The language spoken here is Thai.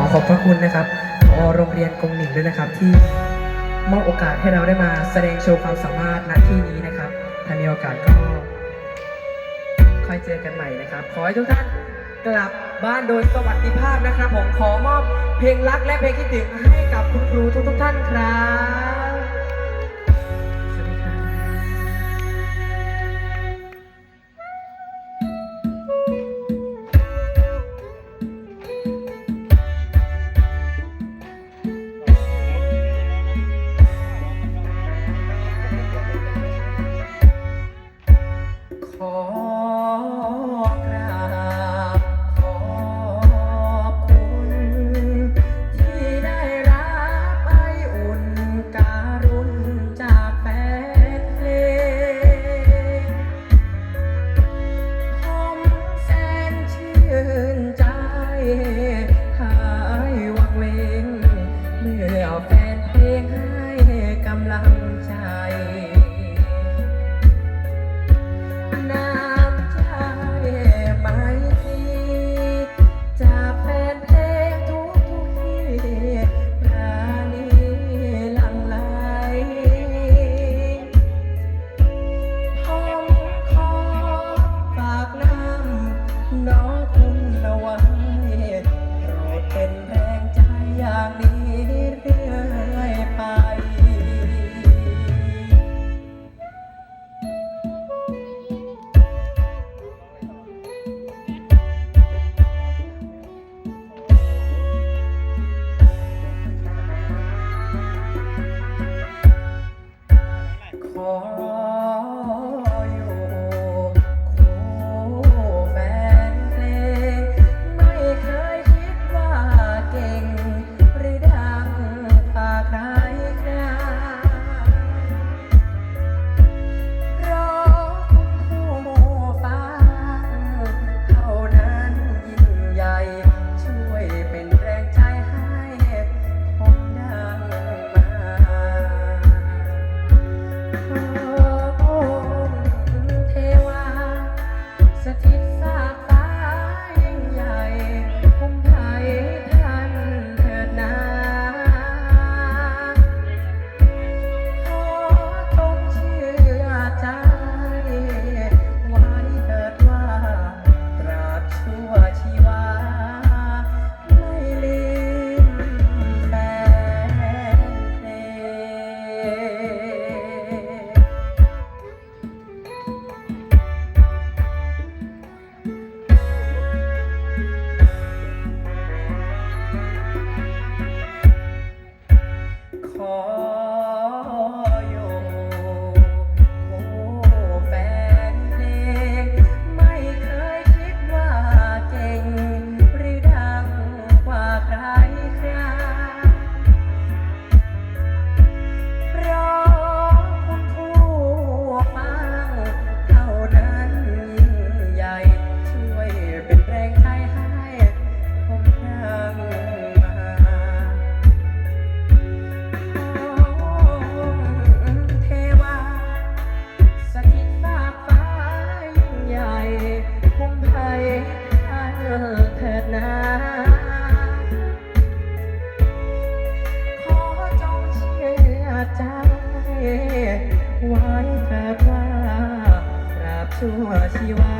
อขอบพระคุณนะครับพอโรงเรียนกงหนิงด้วยนะครับ ที่มอบโอกาสให้เราได้มาแสดงโชว์ความสามารถณที่นี้นะครับ ถ้ามีโอกาสก็ค่อยเจอกันใหม่นะครับ ขอให้ทุกท่านกลับบ้านโดยสวัสดิภาพนะครับ ผมขอมอบเพลงรักและเพลงคิดถึงให้กับคุณครูทุกๆท่านครับ ขอกราบขอบคุณที่ได้รับไออุ่นการุณจากแฟนเพลงผมแสนชื่นใจ หายวังเวงเมื่อแฟนเพลงให้กำลัง ข ไว้เธอว่าตราบชั่วชีวา